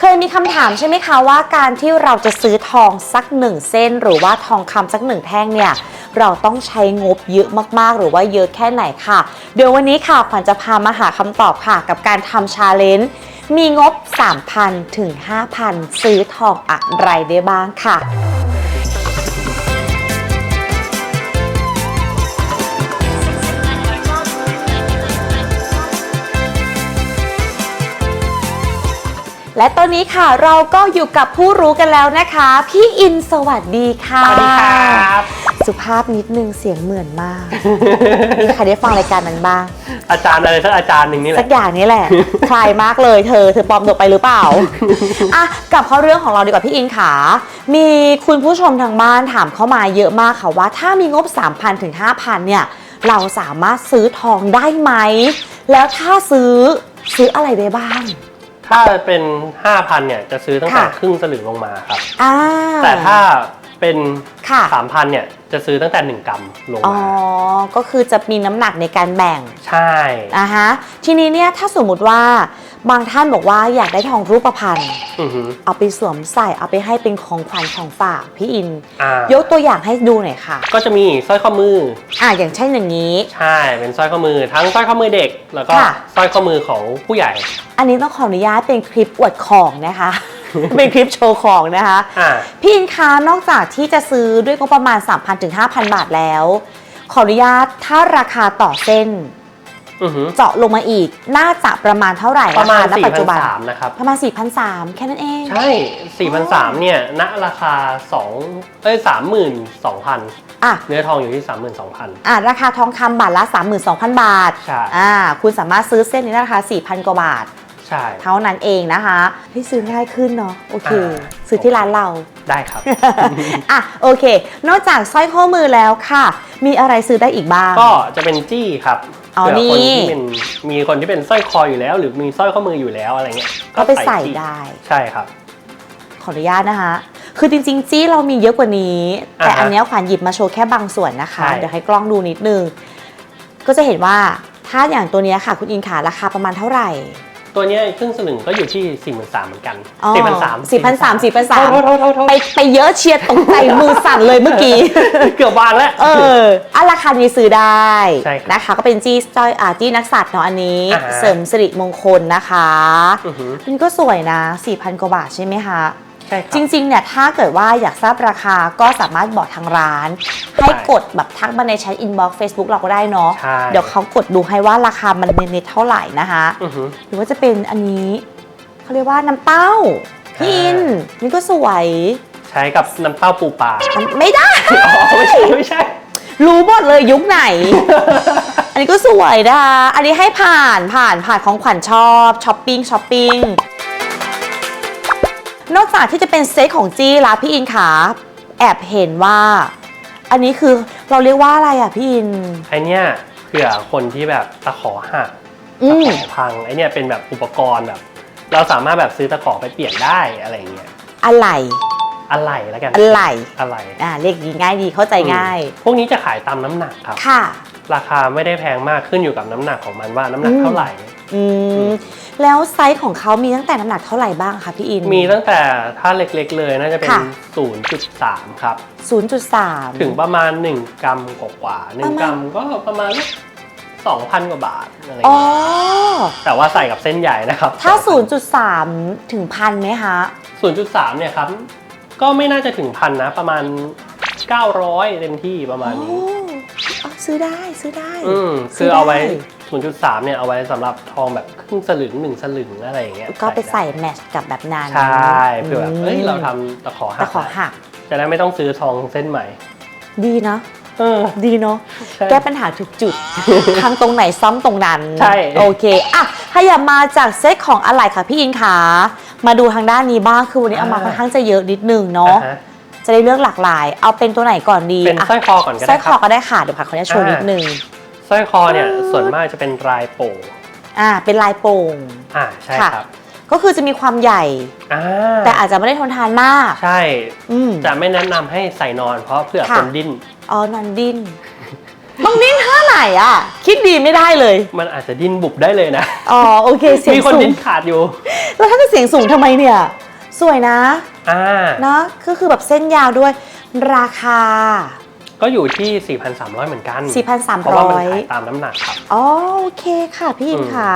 เคยมีคำถามใช่ไหมคะว่าการที่เราจะซื้อทองสักหนึ่งเส้น หรือว่าทองคำสักหนึ่งแท่งเนี่ยเราต้องใช้งบเยอะมากๆ หรือว่าเยอะแค่ไหนค่ะ เดี๋ยววันนี้ค่ะขวัญจะพามาหาคำตอบค่ะ กับการทำชาเลนจ์มีงบ 3,000 ถึง 5,000 ซื้อทองอะไรได้บ้างค่ะ และตอนนี้ค่ะเราก็อยู่กับผู้รู้กันแล้วนะคะ พี่อินสวัสดีค่ะ สวัสดีครับสุภาพนิดนึงเสียงเหมือนมากมีใครได้ฟังรายการนั้นบ้าง อาจารย์อะไรสักอาจารย์หนึ่งนี่แหสัละกอย่างนี้แหละคลายมากเลยเธอเธอปลอมตัวไปหรือเปล่าอะกลับเข้าเรื่องของเราดีกว่าพี่อินขามีคุณผู้ชมทางบ้านถามเข้ามาเยอะมากค่ะว่า ถ้ามีงบ 3,000ถึง5,000เนี่ยเราสามารถซื้อทองได้ไหม แล้วถ้าซื้อซื้ออะไรได้บ้าง ถ้าเป็น 5,000เนี่ยจะซื้อตั้งแต่ค่ะ ครึ่งสลึงลงมาครับ อ่า แต่ถ้า เป็นค่ะ3,000เนี่ยจะซื้อตั้งแต่ 1 กรัมลงอ๋อ มาก็คือจะมีน้ำหนักในการแบ่งใช่อะฮะทีนี้เนี่ยถ้าสมมุติว่าบางท่านบอกว่าอยากได้ทองรูปพรรณอือหือเอาไปสวมใส่เอาไปให้เป็นของขวัญของฝากพี่อิน อ่ายกตัวอย่างให้ดูหน่อยค่ะ ก็จะมีสร้อยข้อมือ อะอย่างเช่นอย่างนี้ ใช่ เป็นสร้อยข้อมือ ทั้งสร้อยข้อมือเด็ก แล้วก็ค่ะ สร้อยข้อมือของผู้ใหญ่ อันนี้ต้องขออนุญาตเป็นคลิปอวดของนะคะ เป็นคลิปโชว์ของนะคะ อ่า พี่อินคะนอกจากที่จะซื้อด้วยงบประมาณ 3,000ถึง5,000 บาทแล้ว ขออนุญาตถ้าราคาต่อเส้น อือหือเจาะลงมาอีกน่าจะประมาณเท่าไหร่ประมาณคณปัจจุบัน4,300นะครับ ประมาณ 4,300 แค่นั้นเอง ใช่4,300 เนี่ย ณ ราคา 2 เอ้ย 32,000 อะ เนื้อทองอยู่ที่ 32,000 อะ ราคาทองคำบาทละ 32,000 บาท ใช่ อ่า คุณสามารถซื้อเส้นนี้ได้ราคา 4,000 กว่าบาท ใช่เท่านั้นเองนะคะให้ซื้อง่ายขึ้นเนาะโอเคอ่าซื้อที่ร้านเราได้ครับอะโอเค นอกจากสร้อยข้อมือแล้วค่ะ มีอะไรซื้อได้อีกบ้าง ก็จะเป็นจี้ครับอ๋อเผื่อคนนี่ที่เป็นมีคนที่เป็นสร้อยคออยู่แล้ว หรือมีสร้อยข้อมืออยู่แล้วอะไรเงี้ยก็ไปใส่จี้ได้ใช่ครับ ขออนุญาตนะคะคือจริงๆ จี้เรามีเยอะกว่านี้ แต่อ่าฮะอันเนี้ยขวัญหยิบมาโชว์แค่บางส่วนนะคะใช่เดี๋ยวให้กล้องดูนิดนึง ก็จะเห็นว่าถ้าอย่างตัวเนี้ยค่ะ คุณอินขาราคาประมาณเท่าไหร่ ตัวเนี้ยครึ่งสลึงก็อยู่ที่4 3 0 0 0เหมือนกันอ๋อ4 3 0 0 4,300 4,300โทษโทษโทษโทษไปไปเยอะเชียร์ตกใจมือสั่นเลยเมื่อกี้ เกือบวางแล้ว เอออันราคานี้ซื้อได้ใช่ครับนะคะ ก็เป็นจี้สร้อยอ่าจี้นักสัตว์เนาะอันนี้อ่าฮะเสริมสิริมงคลนะคะอือหืออันนี้ก็สวยนะ4,000กว่าบาทใช่ไหมคะ ใช่ครับจริงๆเนี่ยถ้าเกิดว่าอยากทราบราคาก็สามารถบอกทางร้าน ให้กดแบบทักมาในแชทอินบ็อกซ์เฟซบุ๊กเราก็ได้เนาะใช่ เดี๋ยวเขากดดูให้ว่าราคามันเน็ตๆเท่าไหร่นะคะ อือหือ หรือว่าจะเป็นอันนี้เขาเรียกว่าน้ำเต้าพี่อินนี่ก็สวยใช้กับน้ำเต้าปูปลาไม่ได้ อ๋อไม่ใช่ไม่ใช่ รู้หมดเลยยุคไหน อันนี้ก็สวยนะคะ อันนี้ให้ผ่านผ่านผ่านของขวัญชอบช้อปปิ้งช้อปปิ้ง นอกจากที่จะเป็นเซตของจี้ละพี่อินขาแอบเห็นว่า อันนี้คือเราเรียกว่าอะไรอะพี่อิน ไอเนี้ยเผื่อคนที่แบบตะขอหักอืตะมขอพังไอเนี้ยเป็นแบบอุปกรณ์แบบ เราสามารถแบบซื้อตะขอไปเปลี่ยนได้อะไรเงี้ยอะไรอะไรแล้วกันอะไรอะไร อ่าเรียกง่ายดีเข้าใจง่าย พวกนี้จะขายตามน้ำหนักครับ ค่ะ ราคาไม่ได้แพงมากขึ้นอยู่กับน้ำหนักของมันว่าน้ำหนักอืมเท่าไหร่ อืม แล้วไซส์ของเขามีตั้งแต่น้ำหนักเท่าไหร่บ้างคะพี่อิน มีตั้งแต่ถ้าเล็กๆเลยน่าจะเป็น ค่ะ 0.3 ครับ 0.3 ถึงประมาณ 1 กรัมกว่าๆหนึ่ประงมาณกรัมก็ประมาณ2,000กว่าบาทอะไรอ๋อ เงี้ยแต่ว่าใส่กับเส้นใหญ่นะครับถ้า 0.3 ถึงพันไหมคะ 0.3 เนี่ยครับ ก็ไม่น่าจะถึงพันนะ ประมาณ 900 เต็มที่ประมาณนี้ โอ้อ๋อซื้อได้ซื้อได้ อืมซื้คืออได้เอาไว้ 0.3 เนี่ยเอาไว้สำหรับทองแบบครึ่งสลึงหนึ่งสลึงอะไรอย่างเงี้ยก็ไปด้ใส่แมทช์กับแบบนั้นใช่เผื่อแบบเอ้ยมเราทำตะขอหัแต่กขอหักจะได้ไม่ต้องซื้อทองเส้นใหม่ ดีนะเออดีเนาะใช่แก้ปัญหาทุกจุดทางตรงไหนซ้ำตรงนั้นใช่โอเคอะถ้าอย่ามาจากเซตของอะไรค่ะพี่อินขามาดูทางด้านนี้บ้างคือวันนี้เอามาค่อนข้างจะเยอะนิดนึงเนาะอ่าฮะจะได้เลือกหลากหลาย เอาเป็นตัวไหนก่อนดีเป็นอะสร้อยคอก่อนก็สร้ได้อยคคอรับก็ได้ค่ะเดี๋ยวผัดขออนุญาตโชว์อ่านินิดนึง สร้อยคอเนี่ยส่วนมากจะเป็นลายโป่งอ่าเป็นลายโป่งอ่าใช่ค่ะครับ ก็คือจะมีความใหญ่อ่าแต่อาจจะไม่ได้ทนทานมาก ใช่อืมจะไม่แนะนำให้ใส่นอนเพราะเผื่อค่ะคนดิ้น อ๋อนอนดิ้นต้องดิ้นท่าไหนอะ คิดดีไม่ได้เลย มันอาจจะดิ้นบุบได้เลยนะ อ๋อโอเคเสียมีงคนสูดิ้งนขาดอยู่ แล้วถ้าจะเสียงสูงทำไมเนี่ย สวยนะ อ่าเนาะก็คือแบบเส้นยาวด้วยราคา ก็อยู่ที่ 4,300 เหมือนกัน4,300 เพราะว่ามันขายตามน้ำหนักครับอ๋อโอเคค่ะพี่อินอืมค่ะ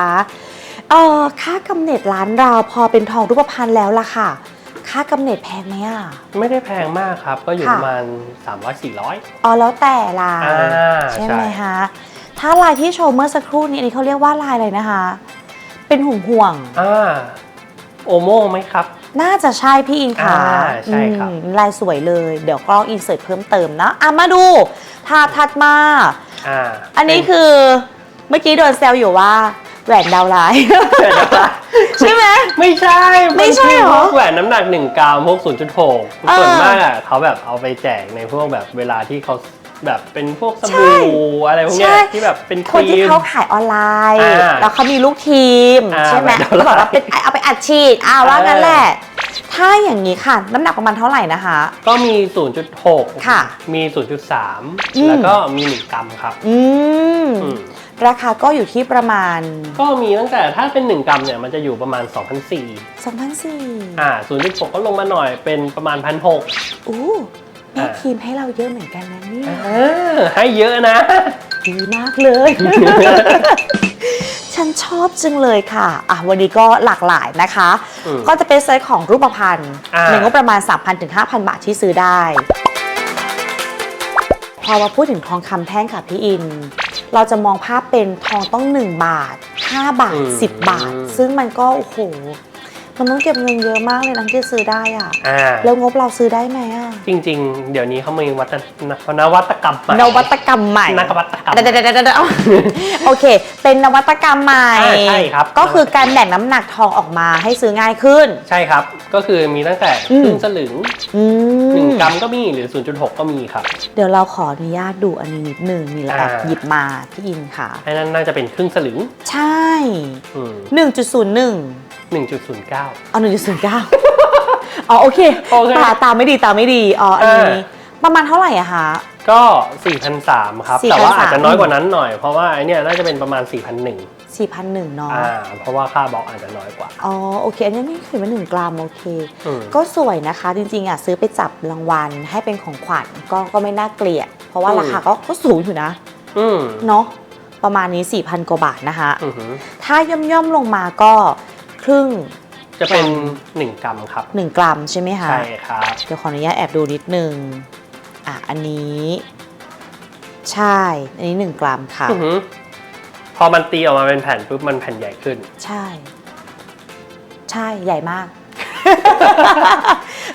เอ่อค่ากำเนิดร้านเราพอเป็นทองรูปพรรณแล้วล่ะค่ะ ค่ากำเนิดแพงไหมอะ ไม่ได้แพงมากครับ ก็อยู่ค่ะประมาณ 300-400 อ๋อแล้วแต่ลายอ่าใช่ไหมใช่คะถ้าลายที่โชว์เมื่อสักครู่นี้อันนี้เขาเรียกว่าลายอะไรนะคะ เป็นห่วงห่วงๆอ่าโอโมไหมครับ น่าจะใช่พี่อินค่ะอ่าใช่ครับ อืมลายสวยเลย เดี๋ยวกล้องอินเสิร์ตเพิ่มเติมนะอะมาดูทาทัดมา อ่าอันนี้คือเมื่อกี้โดนแซวอยู่ว่าแหวนดาวไลน์เป็นอะไรใช่ไหม ไม่ใช่ไม่ใช่เหรอพวกแหวนน้ำหนัก1กรัมพวก0.6เออ ส่วนมากอะเขาแบบเอาไปแจกในพวกแบบเวลาที่เขา แบบเป็นพวกสใช่บู่อะไรพวกเนี้ยใช่ที่แบบเป็นคคนรีที่ม เขาขายออนไลน์อ่าแล้วเขามีลูกทีมอ่าใช่ไหมแหวนดาวไลน์บอกว่าเป็นเอาไปอัดฉีดอ่าว่างั้นเออแหละ ถ้าอย่างนี้ค่ะ น้ำหนักประมาณเท่าไหร่นะคะ ก็มี 0.6 ค่ะมี อืม 0.3 แล้วก็มี1กรัมครับอืมอืมราคาก็อยู่ที่ประมาณก็มีตั้งแต่ถ้าเป็น 1 กรัมเนี่ย มันจะอยู่ประมาณ 2,400 2,400อ่า 0.6 ก็ลงมาหน่อยเป็นประมาณ 1,600 อู้ แม่ทีมให้เราเยอะเหมือนกันนะเนี่ยเออให้เยอะนะ ดีมากเลย ฉันชอบจังเลยค่ะ อะ วันนี้ก็หลากหลายนะคะ อืมก็จะเป็นเซตของรูปพรรณอ่า ในงบประมาณ 3,000ถึง5,000 บาทที่ซื้อได้ พอมาพูดถึงทองคำแท่งค่ะพี่อิน เราจะมองภาพเป็นทองต้อง 1 บาท 5 บาท 10 บาท ซึ่งมันก็ โอ้โห มันต้องเก็บเงินเยอะมากเลยนะที่จะซื้อได้อะอ่าแล้วงบเราซื้อได้ไหมอะจริง ๆ เดี๋ยวนี้เขามีวัฒนนวัตกรรมใหม่นวัตกรรมใหม่นวัตกรรม เดี๋ยวเดี๋ยวเดี๋ยวเดี๋ยวโอเค เป็นนวัตกรรมใหม่อ่าใช่ครับ ก็คือการแบ่งน้ำหนักทองออกมาให้ซื้อง่ายขึ้น ใช่ครับ ก็คือมีตั้งแต่อืมครึ่งสลึงอืหนึ่งมกรัมก็มีหรือ 0.6 ก็มีครับ เดี๋ยวเราขออนุญาตดูอันนี้นิดหนึ่งนี่เราแอบอ่า หยิบมาพี่อินค่ะ ไอ้นั่นน่าจะเป็นครึ่งสลึงใช่ อืม1.01 1.09 เอา1.09อ๋อโอเคโอเคตาตาไม่ดีตาไม่ดีอ๋ออันนี้อ่าประมาณเท่าไหร่อะคะ ก็4,300ครับ4,300แต่ว่าอาจจะน้อยกว่านั้นหน่อย เพราะว่าไอเนี่ยน่าจะเป็นประมาณ4,100 4,001เนาะอ่า เพราะว่าค่าบล็อกอาจจะน้อยกว่า อ๋อโอเค อันนี้ไม่ถือว่า1กรัมโอเค อืม ก็สวยนะคะจริงๆอะซื้อไปจับรางวัลให้เป็นของขวัญก็ก็ไม่น่าเกลียด เพราะว่าอืม ราคาก็ก็สูงอยู่นะ อืมเนาะประมาณนี้ 4,000 กว่าบาทนะคะ อือหือถ้าย่อมย่อมๆลงมาก็ ครึ่งจะเป็น 1 กรัมครับ 1 กรัมใช่ไหมคะใช่ครับ เดี๋ยวขออนุญาตแอบดูนิดนึง อะ อันนี้ ใช่ อันนี้ 1 กรัมค่ะ อือหือพอมันตีออกมาเป็นแผ่นปุ๊บมันแผ่นใหญ่ขึ้น ใช่ ใช่ใหญ่มาก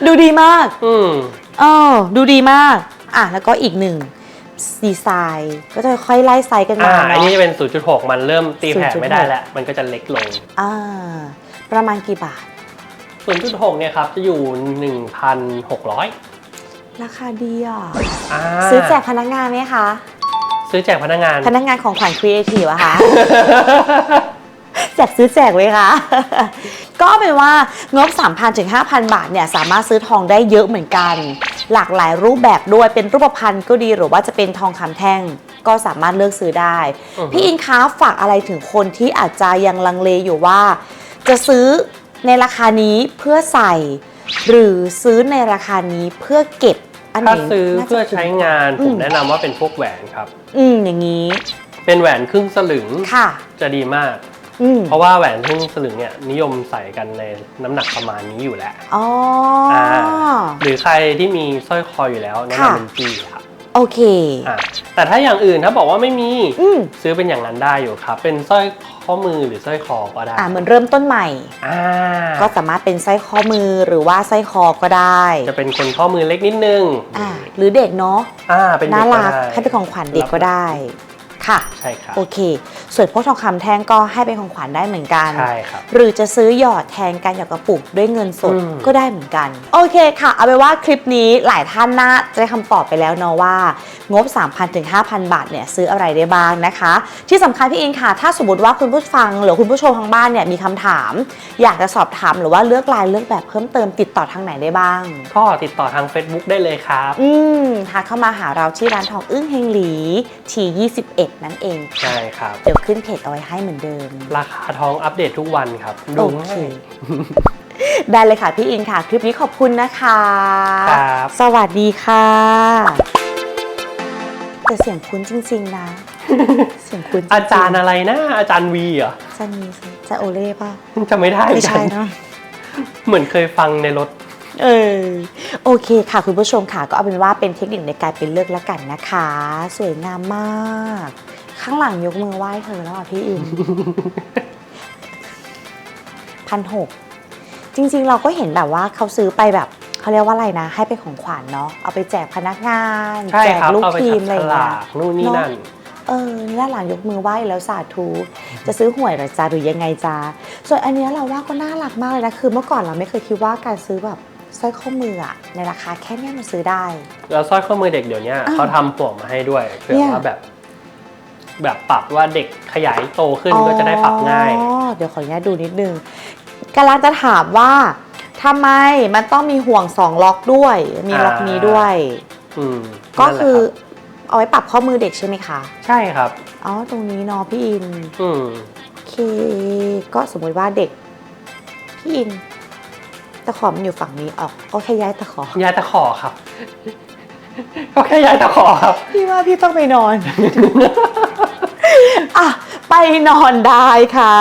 ดูดีมากอืมเออดูดีมาก อะ แล้วก็อีกหนึ่งดีไซน์ก็จะค่อยไล่ไซส์กันมาอ่าอันเนาะนี้จะเป็น 0.6 มันเริ่มตีแผ่0.6ไม่ได้แล้ว มันก็จะเล็กลง อ่า ประมาณกี่บาท 0.6เนี่ยครับจะอยู่ 1,600ราคาดีอะอ่าซื้อแจกพนักงานไหมคะ ซื้อแจกพนักงาน พนักงานของขวัญครีเอทีฟอะคะ แจกซื้อแจกเลยค่ะ ก็เอาเป็นว่างบ 3,000 ถึง 5,000 บาทเนี่ยสามารถซื้อทองได้เยอะเหมือนกัน หลากหลายรูปแบบด้วยเป็นรูปพรรณก็ดีหรือว่าจะเป็นทองคำแท่งก็สามารถเลือกซื้อได้ อือฮึ พี่อินคะฝากอะไรถึงคนที่อาจจะยังลังเลอยู่ว่า จะซื้อในราคานี้เพื่อใส่ หรือซื้อในราคานี้เพื่อเก็บอันไหนถ้าซื้อน่าจะเพื่อใช้งานอืผมมแนะนำว่าเป็นพวกแหวนครับ อืมอย่างนี้ เป็นแหวนครึ่งสลึงค่ะ จะดีมาก อืมเพราะว่าแหวนครึ่งสลึงเนี่ยนิยมใส่กันในน้ำหนักประมาณนี้อยู่แล้วอ๋ออาหรือใครที่มีสร้อยคออยู่แล้วแนะค่ะ นำเป็นจีครับ โอเคอ่าแต่ถ้าอย่างอื่นถ้าบอกว่าไม่มีอืมซื้อเป็นอย่างนั้นได้อยู่ครับ เป็นสร้อยข้อมือหรือสร้อยคอก็ได้อ่าเหมือนเริ่มต้นใหม่ อ่าก็สามารถเป็นสร้อยข้อมือหรือว่าสร้อยคอก็ได้จะเป็นคนข้อมือเล็กนิดนึงอ่าหรือเด็กเนาะอ่าเป็นเด็น่ากก็รักได้ ให้เป็นของขวัญเด็กก็ได้ ค่ะ ใช่ครับ โอเค ส่วนพวกทองคำแท่งก็ให้เป็นของขวัญได้เหมือนกัน ใช่ครับ หรือจะซื้อหยอดแทนการหยอดกระปุกด้วยเงินสดอืมก็ได้เหมือนกัน โอเคค่ะ เอาไปนว่าคลิปนี้หลายท่านน่าจะได้คำตอบไปแล้วเนาะว่า งบ 3,000ถึง5,000 บาทเนี่ยซื้ออะไรได้บ้างนะคะ ที่สำคัญพี่อินค่ะ ถ้าสมมติว่าคุณผู้ฟังหรือคุณผู้ชมทางบ้านเนี่ยมีคำถาม อยากจะสอบถามหรือว่าเลือกลายเลือกแบบเพิ่มเติมติดต่อทางไหนได้บ้าง ก็ติดต่อทาง Facebook ได้เลยครับ อืมทักเข้ามาหาเราที่ร้านทองอึ้งเฮงหลีที21นั่นเองใช่ครับ เดี๋ยวขึ้นเพจเอาไว้ให้เหมือนเดิม ราคาทองอัปเดตทุกวันครับดูโอเค ง่าย ได้เลยค่ะพี่อินค่ะ คลิปนี้ขอบคุณนะคะ ครับ สวัสดีค่ะ แต่เสียงคุ้นจริง ๆ นะ เสียงคุ้นจงๆอาจารย์อะไรนะ อาจารย์วีเหรอจะมีจะโอเล่ป่ะจะไม่ได้ไม่ใช่กันเนาะ เหมือนเคยฟังในรถ เออโอเคค่ะคุณผู้ชมค่ะ ก็เอาเป็นว่าเป็นเทคนิคในการเป็นเลือกแล้วกันนะคะ สวยงามมาก ข้างหลังยกมือไหว้เธอแล้วอะพี่อินพันหกจริงๆเราก็เห็นแบบว่าเขาซื้อไปแบบเขาเรียกว่าอะไรนะ ให้เป็นของขวัญเนาะเอาไปแจกพนักงานใช่แจกครับลูกเอาไปทีจัมบอะไรฉอย่างลาเงี้ยกนู่นนี่นั่นเออนี่ด้านหลังยกมือไหว้แล้วสาธุจะซื้อหวยเหรอจ้าหรือยังไงจ้าส่วนอันเนี้ยเราว่าก็น่ารักมากเลยนะคือเมื่อก่อนเราไม่เคยคิดว่าการซื้อแบบ สร้อยข้อมืออะในราคาแค่เนี้ยมันซื้อได้ แล้วสร้อยข้อมือเด็กเดี๋ยวนี้อ้าวเขาทำห่วงมาให้ด้วยเผื่เนี่อยว่าแบบ แบบปรับว่าเด็กขยายโตขึ้นก็จะได้ปรับง่าย อ๋อเดี๋ยวขออนุญาตดูนิดนึงกำลังจะถามว่าทำไมมันต้องมีห่วงสองล็อกด้วย มีล็อกนี้ด้วย อืมก็นั่นแหละคือรับเอาไว้ปรับข้อมือเด็กใช่ไหมคะ ใช่ครับ อ๋อ ตรงนี้เนาะพี่อิน อืม โอเค ก็สมมติว่าเด็ก พี่อิน ตะขอมันอยู่ฝั่งนี้ออกก็แค่ย้ายตะขอ ย้ายตะขอครับ ก็แค่ย้ายตะขอครับ พี่ว่าพี่ต้องไปนอน อะ ไปนอนได้ค่ะ